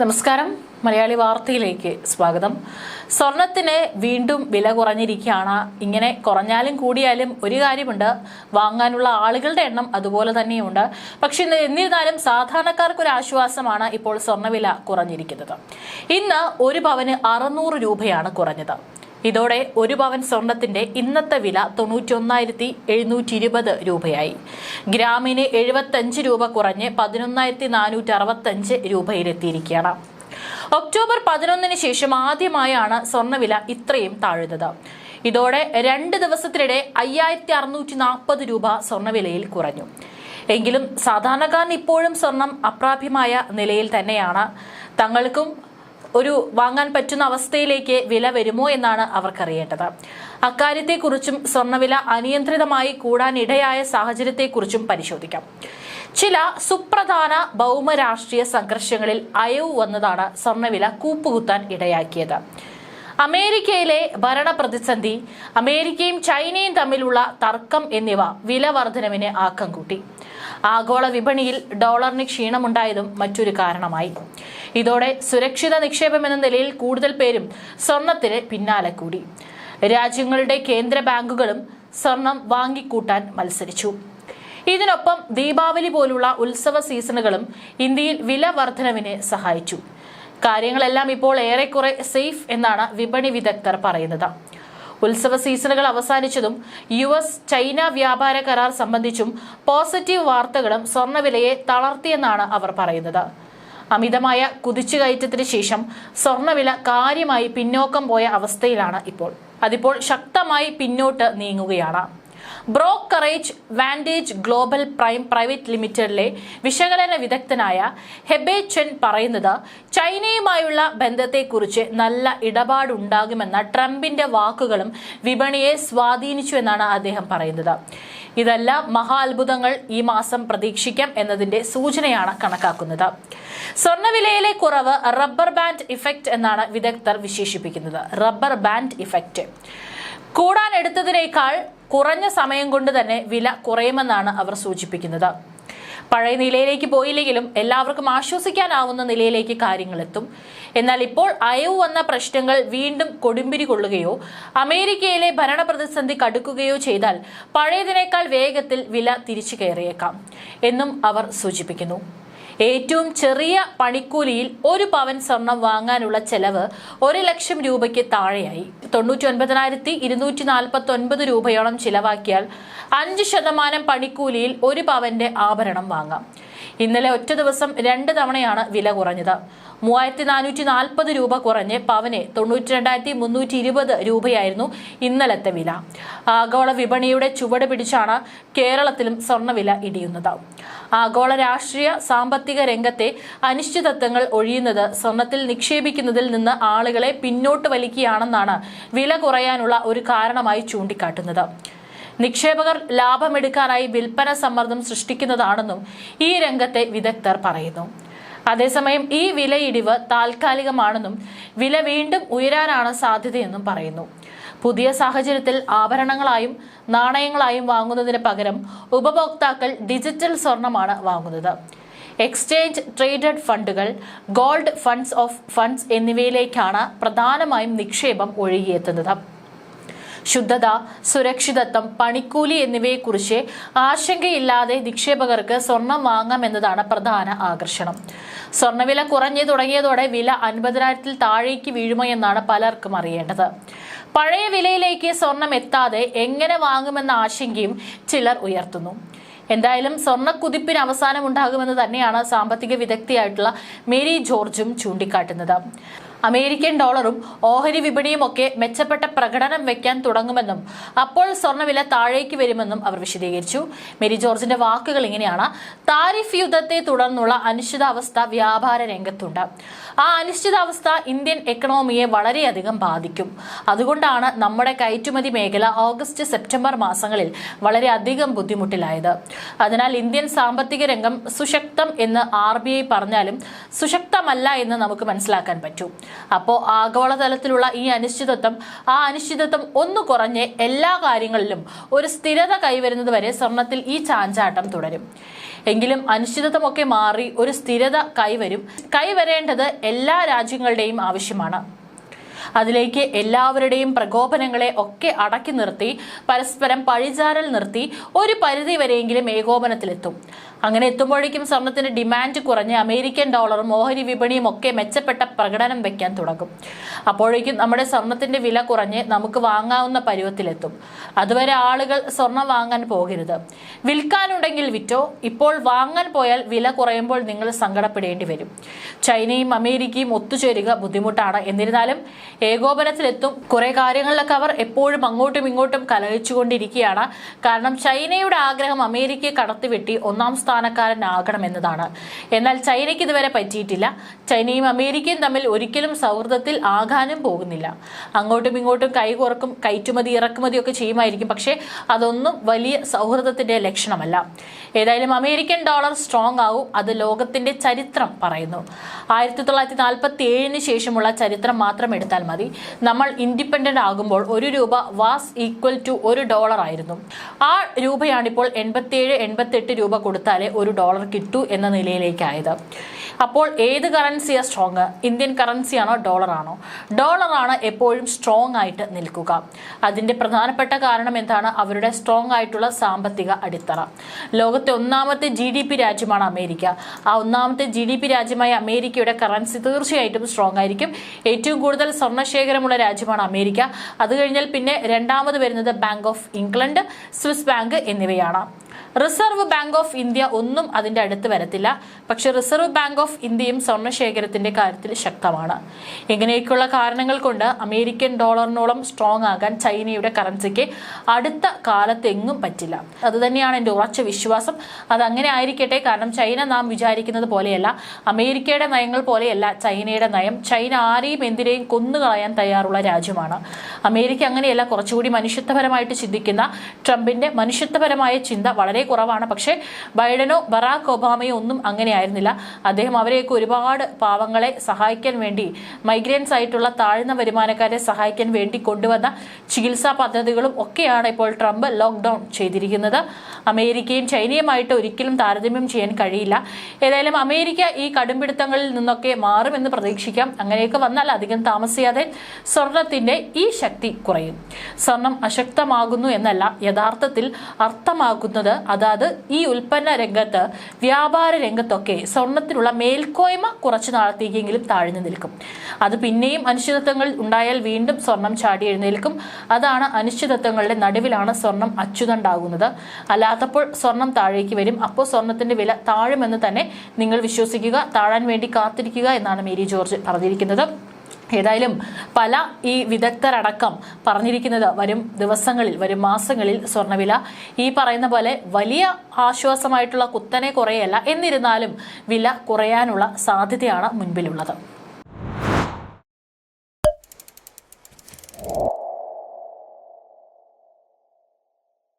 നമസ്കാരം. മലയാളി വാർത്തയിലേക്ക് സ്വാഗതം. സ്വർണത്തിന് വീണ്ടും വില കുറഞ്ഞിരിക്കുകയാണ്. ഇങ്ങനെ കുറഞ്ഞാലും കൂടിയാലും ഒരു കാര്യമുണ്ട്. വാങ്ങാനുള്ള ആളുകളുടെ എണ്ണം അതുപോലെ തന്നെയുണ്ട്. പക്ഷെ എന്നിരുന്നാലും സാധാരണക്കാർക്ക് ഒരു ആശ്വാസമാണ് ഇപ്പോൾ സ്വർണവില കുറഞ്ഞിരിക്കുന്നത്. ഇന്ന് ഒരു പവന് അറുന്നൂറ് രൂപയാണ് കുറഞ്ഞത്. ഇതോടെ ഒരു പവൻ സ്വർണത്തിന്റെ ഇന്നത്തെ വില തൊണ്ണൂറ്റൊന്നായിരത്തി എഴുന്നൂറ്റി ഇരുപത് രൂപയായി. ഗ്രാമിന് എഴുപത്തഞ്ച് രൂപ കുറഞ്ഞ് പതിനൊന്നായിരത്തി നാനൂറ്റി അറുപത്തഞ്ച് രൂപയിലെത്തിയിരിക്കുകയാണ്. ഒക്ടോബർ പതിനൊന്നിന് ശേഷം ആദ്യമായാണ് സ്വർണവില ഇത്രയും താഴുന്നത്. ഇതോടെ രണ്ട് ദിവസത്തിനിടെ അയ്യായിരത്തി അറുന്നൂറ്റി നാൽപ്പത് രൂപ സ്വർണവിലയിൽ കുറഞ്ഞു. എങ്കിലും സാധാരണക്കാരന് ഇപ്പോഴും സ്വർണം അപ്രാപ്യമായ നിലയിൽ തന്നെയാണ്. തങ്ങൾക്കും ഒരു വാങ്ങാൻ പറ്റുന്ന അവസ്ഥയിലേക്ക് വില വരുമോ എന്നാണ് അവർക്കറിയേണ്ടത്. അക്കാര്യത്തെക്കുറിച്ചും സ്വർണവില അനിയന്ത്രിതമായി കൂടാനിടയായ സാഹചര്യത്തെക്കുറിച്ചും പരിശോധിക്കാം. ചില സുപ്രധാന ഭൗമ രാഷ്ട്രീയ സംഘർഷങ്ങളിൽ അയവ് വന്നതാണ് സ്വർണവില കൂപ്പുകുത്താൻ ഇടയാക്കിയത്. അമേരിക്കയിലെ ഭരണ പ്രതിസന്ധി അമേരിക്കയും ചൈനയും തമ്മിലുള്ള തർക്കം എന്നിവ വില വർധനവിന് ആക്കം കൂട്ടി. ആഗോള വിപണിയിൽ ഡോളറിന് ക്ഷീണമുണ്ടായതും മറ്റൊരു കാരണമായി. ഇതോടെ സുരക്ഷിത നിക്ഷേപം എന്ന നിലയിൽ കൂടുതൽ പേരും സ്വർണത്തിന് പിന്നാലെ കൂടി. രാജ്യങ്ങളുടെ കേന്ദ്ര ബാങ്കുകളും സ്വർണം വാങ്ങിക്കൂട്ടാൻ മത്സരിച്ചു. ഇതിനൊപ്പം ദീപാവലി പോലുള്ള ഉത്സവ സീസണുകളും ഇന്ത്യയിൽ വില വർധനവിന് സഹായിച്ചു. കാര്യങ്ങളെല്ലാം ഇപ്പോൾ ഏറെക്കുറെ സേഫ് എന്നാണ് വിപണി വിദഗ്ധർ പറയുന്നത്. ഉത്സവ സീസണുകൾ അവസാനിച്ചതും യു എസ് ചൈന വ്യാപാര കരാർ സംബന്ധിച്ചും പോസിറ്റീവ് വാർത്തകളും സ്വർണവിലയെ തളർത്തിയെന്നാണ് അവർ പറയുന്നത്. അമിതമായ കുതിച്ചുകയറ്റത്തിന് ശേഷം സ്വർണവില കാര്യമായി പിന്നോക്കം പോയ അവസ്ഥയിലാണ് ഇപ്പോൾ. അതിപ്പോൾ ശക്തമായി പിന്നോട്ട് നീങ്ങുകയാണ്. Brokerage Vantage Global Prime Private ലിമിറ്റഡിലെ വിശകലന വിദഗ്ധനായ ഹെബെ ചെൻ പറയുന്നത് ചൈനയുമായുള്ള ബന്ധത്തെക്കുറിച്ച് നല്ല ഇടപാടുണ്ടാകുമെന്ന ട്രംപിന്റെ വാക്കുകളും വിപണിയെ സ്വാധീനിച്ചു എന്നാണ് അദ്ദേഹം പറയുന്നത്. ഇതെല്ലാം മഹാ അത്ഭുതങ്ങൾ ഈ മാസം പ്രതീക്ഷിക്കാം എന്നതിന്റെ സൂചനയാണ് കണക്കാക്കുന്നത്. സ്വർണവിലയിലെ കുറവ് റബ്ബർ ബാൻഡ് ഇഫക്റ്റ് എന്നാണ് വിദഗ്ധർ വിശേഷിപ്പിക്കുന്നത്. Rubber band effect. കൂടാൻ എടുത്തതിനേക്കാൾ കുറഞ്ഞ സമയം കൊണ്ട് തന്നെ വില കുറയുമെന്നാണ് അവർ സൂചിപ്പിക്കുന്നത്. പഴയ നിലയിലേക്ക് പോയില്ലെങ്കിലും എല്ലാവർക്കും ആശ്വസിക്കാനാവുന്ന നിലയിലേക്ക് കാര്യങ്ങൾ എത്തും. എന്നാൽ ഇപ്പോൾ അയവ് വന്ന പ്രശ്നങ്ങൾ വീണ്ടും കൊടുമ്പിരി കൊള്ളുകയോ അമേരിക്കയിലെ ഭരണ പ്രതിസന്ധി കടുക്കുകയോ ചെയ്താൽ പഴയതിനേക്കാൾ വേഗത്തിൽ വില തിരിച്ചു കയറിയേക്കാം എന്നും അവർ സൂചിപ്പിക്കുന്നു. ഏറ്റവും ചെറിയ പണിക്കൂലിയിൽ ഒരു പവൻ സ്വർണം വാങ്ങാനുള്ള ചെലവ് ഒരു ലക്ഷം രൂപയ്ക്ക് താഴെയായി. തൊണ്ണൂറ്റി ഒൻപതിനായിരത്തി ഇരുന്നൂറ്റി നാൽപ്പത്തി ഒൻപത് രൂപയോളം ചിലവാക്കിയാൽ അഞ്ച് ശതമാനം പണിക്കൂലിയിൽ ഒരു പവന്റെ ആഭരണം വാങ്ങാം. ഇന്നലെ ഒറ്റ ദിവസം രണ്ട് തവണയാണ് വില കുറഞ്ഞത്. മൂവായിരത്തി നാനൂറ്റി നാൽപ്പത് രൂപ കുറഞ്ഞ് പവനെ തൊണ്ണൂറ്റി രണ്ടായിരത്തി മുന്നൂറ്റി ഇരുപത് രൂപയായിരുന്നു ഇന്നലത്തെ വില. ആഗോള വിപണിയുടെ ചുവട് പിടിച്ചാണ് കേരളത്തിലും സ്വർണവില ഇടിയുന്നത്. ആഗോള രാഷ്ട്രീയ സാമ്പത്തിക രംഗത്തെ അനിശ്ചിതത്വങ്ങൾ ഒഴിയുന്നത് സ്വർണത്തിൽ നിക്ഷേപിക്കുന്നതിൽ നിന്ന് ആളുകളെ പിന്നോട്ട് വലിക്കുകയാണെന്നാണ് വില കുറയാനുള്ള ഒരു കാരണമായി ചൂണ്ടിക്കാട്ടുന്നത്. നിക്ഷേപകർ ലാഭമെടുക്കാനായി വിൽപ്പന സമ്മർദ്ദം സൃഷ്ടിക്കുന്നതാണെന്നും ഈ രംഗത്തെ വിദഗ്ധർ പറയുന്നു. അതേസമയം ഈ വിലയിടിവ് താൽക്കാലികമാണെന്നും വില വീണ്ടും ഉയരാനാണ് സാധ്യതയെന്നും പറയുന്നു. പുതിയ സാഹചര്യത്തിൽ ആഭരണങ്ങളായും നാണയങ്ങളായും വാങ്ങുന്നതിന് പകരം ഉപഭോക്താക്കൾ ഡിജിറ്റൽ സ്വർണമാണ് വാങ്ങുന്നത്. എക്സ്ചേഞ്ച് ട്രേഡഡ് ഫണ്ടുകൾ ഗോൾഡ് ഫണ്ട്സ് ഓഫ് ഫണ്ട്സ് എന്നിവയിലേക്കാണ് പ്രധാനമായും നിക്ഷേപം ഒഴുകിയെത്തുന്നത്. ശുദ്ധത സുരക്ഷിതത്വം പണിക്കൂലി എന്നിവയെക്കുറിച്ച് ആശങ്കയില്ലാതെ നിക്ഷേപകർക്ക് സ്വർണം വാങ്ങാമെന്നതാണ് പ്രധാന ആകർഷണം. സ്വർണവില കുറഞ്ഞു തുടങ്ങിയതോടെ വില അൻപതിനായിരത്തിൽ താഴേക്ക് വീഴുമോ എന്നാണ് പലർക്കും അറിയേണ്ടത്. പഴയ വിലയിലേക്ക് സ്വർണം എത്താതെ എങ്ങനെ വാങ്ങുമെന്ന ആശങ്കയും ചിലർ ഉയർത്തുന്നു. എന്തായാലും സ്വർണക്കുതിപ്പിന് അവസാനം ഉണ്ടാകുമെന്ന് തന്നെയാണ് സാമ്പത്തിക വിദഗ്ധയായിട്ടുള്ള മേരി ജോർജും ചൂണ്ടിക്കാട്ടുന്നത്. അമേരിക്കൻ ഡോളറും ഓഹരി വിപണിയും ഒക്കെ മെച്ചപ്പെട്ട പ്രകടനം വയ്ക്കാൻ തുടങ്ങുമെന്നും അപ്പോൾ സ്വർണവില താഴേക്ക് വരുമെന്നും അവർ വിശദീകരിച്ചു. മേരി ജോർജിന്റെ വാക്കുകൾ ഇങ്ങനെയാണ്. താരിഫ് യുദ്ധത്തെ തുടർന്നുള്ള അനിശ്ചിതാവസ്ഥ വ്യാപാര രംഗത്തുണ്ട്. ആ അനിശ്ചിതാവസ്ഥ ഇന്ത്യൻ എക്കണോമിയെ വളരെയധികം ബാധിക്കും. അതുകൊണ്ടാണ് നമ്മുടെ കയറ്റുമതി മേഖല ഓഗസ്റ്റ് സെപ്റ്റംബർ മാസങ്ങളിൽ വളരെയധികം ബുദ്ധിമുട്ടിലായത്. അതിനാൽ ഇന്ത്യൻ സാമ്പത്തിക രംഗം സുശക്തം എന്ന് ആർ പറഞ്ഞാലും സുശക്തമല്ല എന്ന് നമുക്ക് മനസ്സിലാക്കാൻ പറ്റും. അപ്പോൾ ആഗോളതലത്തിലുള്ള ഈ അനിശ്ചിതത്വം ആ അനിശ്ചിതത്വം ഒന്ന് കുറഞ്ഞ് എല്ലാ കാര്യങ്ങളിലും ഒരു സ്ഥിരത കൈവരുന്നത് വരെ സ്വർണത്തിൽ ഈ ചാഞ്ചാട്ടം തുടരും. എങ്കിലും അനിശ്ചിതത്വമൊക്കെ മാറി ഒരു സ്ഥിരത കൈവരും. കൈവരേണ്ടത് എല്ലാ രാജ്യങ്ങളുടെയും ആവശ്യമാണ്. അതിലേക്ക് എല്ലാവരുടെയും പ്രകോപനങ്ങളെ ഒക്കെ അടക്കി നിർത്തി പരസ്പരം പഴിചാരൽ നിർത്തി ഒരു പരിധി വരെയെങ്കിലും ഏകോപനത്തിലെത്തും. അങ്ങനെ എത്തുമ്പോഴേക്കും സ്വർണത്തിന്റെ ഡിമാൻഡ് കുറഞ്ഞ് അമേരിക്കൻ ഡോളറും ഓഹരി വിപണിയും ഒക്കെ മെച്ചപ്പെട്ട പ്രകടനം വെക്കാൻ തുടങ്ങും. അപ്പോഴേക്കും നമ്മുടെ സ്വർണത്തിന്റെ വില കുറഞ്ഞ് നമുക്ക് വാങ്ങാവുന്ന പരുവത്തിലെത്തും. അതുവരെ ആളുകൾ സ്വർണം വാങ്ങാൻ പോകരുത്. വിൽക്കാനുണ്ടെങ്കിൽ വിറ്റോ ഇപ്പോൾ വാങ്ങാൻ പോയാൽ വില കുറയുമ്പോൾ നിങ്ങൾ സങ്കടപ്പെടേണ്ടി വരും. ചൈനയും അമേരിക്കയും ഒത്തുചേരുക ബുദ്ധിമുട്ടാണ്. എന്നിരുന്നാലും ഏകോപനത്തിലെത്തും. കുറെ കാര്യങ്ങളിലൊക്കെ അവർ എപ്പോഴും അങ്ങോട്ടും ഇങ്ങോട്ടും കലഹിച്ചുകൊണ്ടിരിക്കുകയാണ്. കാരണം ചൈനയുടെ ആഗ്രഹം അമേരിക്കയെ കടത്തിവെട്ടി ഒന്നാം സ്ഥാനക്കാരനാകണം എന്നതാണ്. എന്നാൽ ചൈനയ്ക്ക് ഇതുവരെ പറ്റിയിട്ടില്ല. ചൈനയും അമേരിക്കയും തമ്മിൽ ഒരിക്കലും സൗഹൃദത്തിൽ ആകാനും പോകുന്നില്ല. അങ്ങോട്ടും ഇങ്ങോട്ടും കൈകോർക്കും കയറ്റുമതി ഇറക്കുമതി ഒക്കെ ചെയ്യുമായിരിക്കും. പക്ഷേ അതൊന്നും വലിയ സൗഹൃദത്തിന്റെ ലക്ഷണമല്ല. ഏതായാലും അമേരിക്കൻ ഡോളർ സ്ട്രോങ് ആവും. അത് ലോകത്തിന്റെ ചരിത്രം പറയുന്നു. ആയിരത്തി തൊള്ളായിരത്തി നാൽപ്പത്തി ഏഴിന് ശേഷമുള്ള ചരിത്രം മാത്രം എടുത്താൽ മതി. നമ്മൾ ഇൻഡിപെൻഡന്റ് ആകുമ്പോൾ ഒരു രൂപ വാസ് ഈക്വൽ ടു ഒരു ഡോളർ ആയിരുന്നു. ആ രൂപയാണിപ്പോൾ എൺപത്തിയേഴ് എൺപത്തെട്ട് രൂപ കൊടുത്താലേ ഒരു ഡോളർ കിട്ടൂ എന്ന നിലയിലേക്കായത്. അപ്പോൾ ഏത് കറൻസിയാണ് സ്ട്രോങ്? ഇന്ത്യൻ കറൻസിയാണോ ഡോളറാണോ? ഡോളറാണ് എപ്പോഴും സ്ട്രോങ് ആയിട്ട് നിൽക്കുക. അതിന്റെ പ്രധാനപ്പെട്ട കാരണം എന്താണ്? അവരുടെ സ്ട്രോങ് ആയിട്ടുള്ള സാമ്പത്തിക അടിത്തറ. ലോകത്തെ ഒന്നാമത്തെ ജി ഡി പി രാജ്യമാണ് അമേരിക്ക. ആ ഒന്നാമത്തെ ജി ഡി പി രാജ്യമായ അമേരിക്കയുടെ കറൻസി തീർച്ചയായിട്ടും സ്ട്രോങ് ആയിരിക്കും. ഏറ്റവും കൂടുതൽ സ്വർണശേഖരമുള്ള രാജ്യമാണ് അമേരിക്ക. അത് കഴിഞ്ഞാൽ പിന്നെ രണ്ടാമത് വരുന്നത് Bank of England Swiss bank എന്നിവയാണ്. റിസർവ് ബാങ്ക് ഓഫ് ഇന്ത്യ ഒന്നും അതിന്റെ അടുത്ത് വരത്തില്ല. പക്ഷെ റിസർവ് ബാങ്ക് ഓഫ് ഇന്ത്യയും സ്വർണശേഖരത്തിന്റെ കാര്യത്തിൽ ശക്തമാണ്. ഇങ്ങനെയൊക്കെയുള്ള കാരണങ്ങൾ കൊണ്ട് അമേരിക്കൻ ഡോളറിനോളം സ്ട്രോങ് ആകാൻ ചൈനയുടെ കറൻസിക്ക് അടുത്ത കാലത്തെങ്ങും പറ്റില്ല. അതുതന്നെയാണ് എന്റെ ഉറച്ച വിശ്വാസം. അത് അങ്ങനെ ആയിരിക്കട്ടെ. കാരണം ചൈന നാം വിചാരിക്കുന്നത് പോലെയല്ല. അമേരിക്കയുടെ നയങ്ങൾ പോലെയല്ല ചൈനയുടെ നയം. ചൈന ആരെയും എന്തിനേയും കൊന്നുകളയാൻ തയ്യാറുള്ള രാജ്യമാണ്. അമേരിക്ക അങ്ങനെയല്ല കുറച്ചുകൂടി മനുഷ്യത്വപരമായിട്ട് ചിന്തിക്കുന്ന ട്രംപിന്റെ മനുഷ്യത്വപരമായ ചിന്ത വളരെ കുറവാണ്. പക്ഷേ ബൈഡനോ ബറാക്ക് ഒബാമയോ ഒന്നും അങ്ങനെയായിരുന്നില്ല. അദ്ദേഹം അവരെയൊക്കെ ഒരുപാട് പാവങ്ങളെ സഹായിക്കാൻ വേണ്ടി മൈഗ്രൻസ് ആയിട്ടുള്ള താഴ്ന്ന വരുമാനക്കാരെ സഹായിക്കാൻ വേണ്ടി കൊണ്ടുവന്ന ചികിത്സാ പദ്ധതികളും ഒക്കെയാണ് ഇപ്പോൾ ട്രംപ് ലോക്ക്ഡൌൺ ചെയ്തിരിക്കുന്നത്. അമേരിക്കയും ചൈനയുമായിട്ട് ഒരിക്കലും താരതമ്യം ചെയ്യാൻ കഴിയില്ല. ഏതായാലും അമേരിക്ക ഈ കടുംപിടുത്തങ്ങളിൽ നിന്നൊക്കെ മാറുമെന്ന് പ്രതീക്ഷിക്കാം. അങ്ങനെയൊക്കെ വന്നാൽ അധികം താമസിയാതെ സ്വർണത്തിന്റെ ഈ ശക്തി കുറയും. സ്വർണം അശക്തമാകുന്നു എന്നല്ല യഥാർത്ഥത്തിൽ അർത്ഥമാക്കുന്നത് അതായത് ഈ ഉൽപ്പന്ന രംഗത്ത് വ്യാപാര രംഗത്തൊക്കെ സ്വർണത്തിനുള്ള മേൽക്കോയ്മ കുറച്ചു നാളത്തേക്കെങ്കിലും താഴ്ന്നു നിൽക്കും. അത് പിന്നെയും അനിശ്ചിതത്വങ്ങൾ ഉണ്ടായാൽ വീണ്ടും സ്വർണം ചാടി എഴുന്നേൽക്കും. അതാണ് അനിശ്ചിതത്വങ്ങളുടെ നടുവിലാണ് സ്വർണം അച്യുതണ്ടാകുന്നത് അല്ലാത്തപ്പോൾ സ്വർണം താഴേക്ക് വരും. അപ്പോൾ സ്വർണത്തിന്റെ വില താഴുമെന്ന് തന്നെ നിങ്ങൾ വിശ്വസിക്കുക. താഴാൻ വേണ്ടി കാത്തിരിക്കുക എന്നാണ് മേരി ജോർജ് പറഞ്ഞിരിക്കുന്നത്. ഏതായാലും പല ഈ വിദഗ്ധരടക്കം പറഞ്ഞിരിക്കുന്നത് വരും ദിവസങ്ങളിൽ വരും മാസങ്ങളിൽ സ്വർണവില ഈ പറയുന്ന പോലെ വലിയ ആശ്വാസമായിട്ടുള്ള കുത്തനെ കുറയല്ല. എന്നിരുന്നാലും വില കുറയാനുള്ള സാധ്യതയാണ് മുൻപിലുള്ളത്.